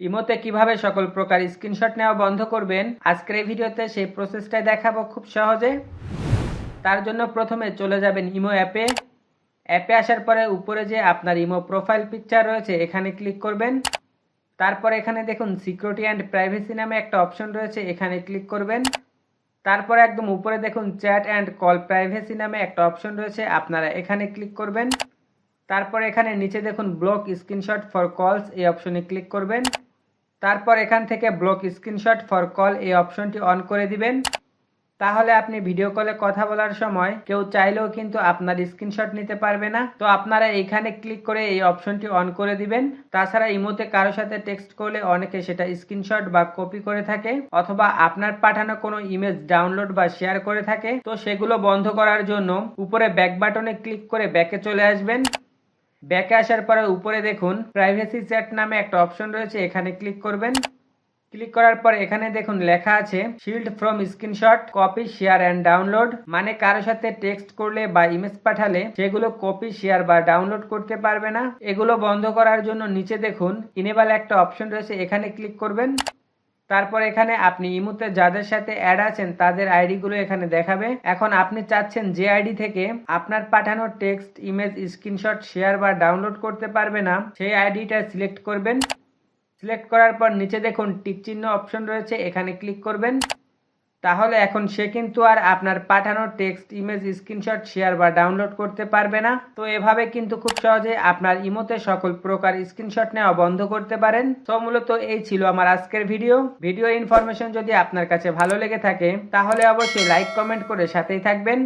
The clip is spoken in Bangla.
ইমোতে কীভাবে সকল প্রকার স্ক্রিনশট নেওয়া বন্ধ করবেন, আজকের এই ভিডিওতে সেই প্রসেসটাই দেখাবো খুব সহজে। তার জন্য প্রথমে চলে যাবেন ইমো অ্যাপে। অ্যাপে আসার পরে উপরে যে আপনার ইমো প্রোফাইল পিকচার রয়েছে, এখানে ক্লিক করবেন। তারপর এখানে দেখুন সিকিউরিটি অ্যান্ড প্রাইভেসি নামে একটা অপশন রয়েছে, এখানে ক্লিক করবেন। তারপর একদম উপরে দেখুন চ্যাট অ্যান্ড কল প্রাইভেসি নামে একটা অপশন রয়েছে, আপনারা এখানে ক্লিক করবেন। তারপর এখানে নিচে দেখুন ব্লক স্ক্রিনশট ফর কলস, এই অপশনে ক্লিক করবেন। তারপর এখান থেকে ব্লক স্ক্রিনশট ফর কল এই অপশনটি অন করে দিবেন। তাহলে আপনি ভিডিও কলে কথা বলার সময় কেউ চাইলেও কিন্তু আপনার স্ক্রিনশট নিতে পারবে না। তো আপনারা এইখানে ক্লিক করে এই অপশনটি অন করে দিবেন। তাছাড়া ইমোতে কারও সাথে টেক্সট করলে অনেকে সেটা স্ক্রিনশট বা কপি করে থাকে অথবা আপনার পাঠানো কোনো ইমেজ ডাউনলোড বা শেয়ার করে থাকে। তো সেগুলো বন্ধ করার জন্য উপরে ব্যাক বাটনে ক্লিক করে ব্যাকে চলে আসবেন। ব্যাকে আসার পরে উপরে দেখুন প্রাইভেসি চ্যাট নামে একটা অপশন রয়েছে, এখানে ক্লিক করবেন। ক্লিক করার পর এখানে দেখুন লেখা আছে shield from screenshot copy share and download মানে কারও সাথে টেক্সট করলে বা ইমেজ পাঠালে সেগুলো কপি শেয়ার বা ডাউনলোড করতে পারবে না। এগুলো বন্ধ করার জন্য নিচে দেখুন ইনেবল একটা অপশন রয়েছে, এখানে ক্লিক করবেন। তারপর এখানে আপনি ইমুতে যাদের সাথে অ্যাড আছেন, তাদের আইডিগুলো এখানে দেখাবে। এখন আপনি চাচ্ছেন যে আইডি থেকে আপনার পাঠানো টেক্সট ইমেজ স্ক্রিনশট শেয়ার বা ডাউনলোড করতে পারবে না, সেই আইডিটা সিলেক্ট করবেন। সিলেক্ট করার পর নিচে দেখুন টিক চিহ্ন অপশন রয়েছে, এখানে ক্লিক করবেন। তাহলে এখন সে কিন্তু আর আপনার পাঠানো টেক্সট ইমেজ স্ক্রিনশট শেয়ার বা ডাউনলোড করতে পারবে না। তো এভাবে কিন্তু খুব সহজে আপনার ইমোতে সকল প্রকার স্ক্রিনশট নেওয়া বন্ধ করতে পারেন। তো মূলত এই ছিল আমার আজকের ভিডিও ভিডিও ইনফরমেশন যদি আপনার কাছে ভালো লেগে থাকে, তাহলে অবশ্যই লাইক কমেন্ট করে সাথেই থাকবেন।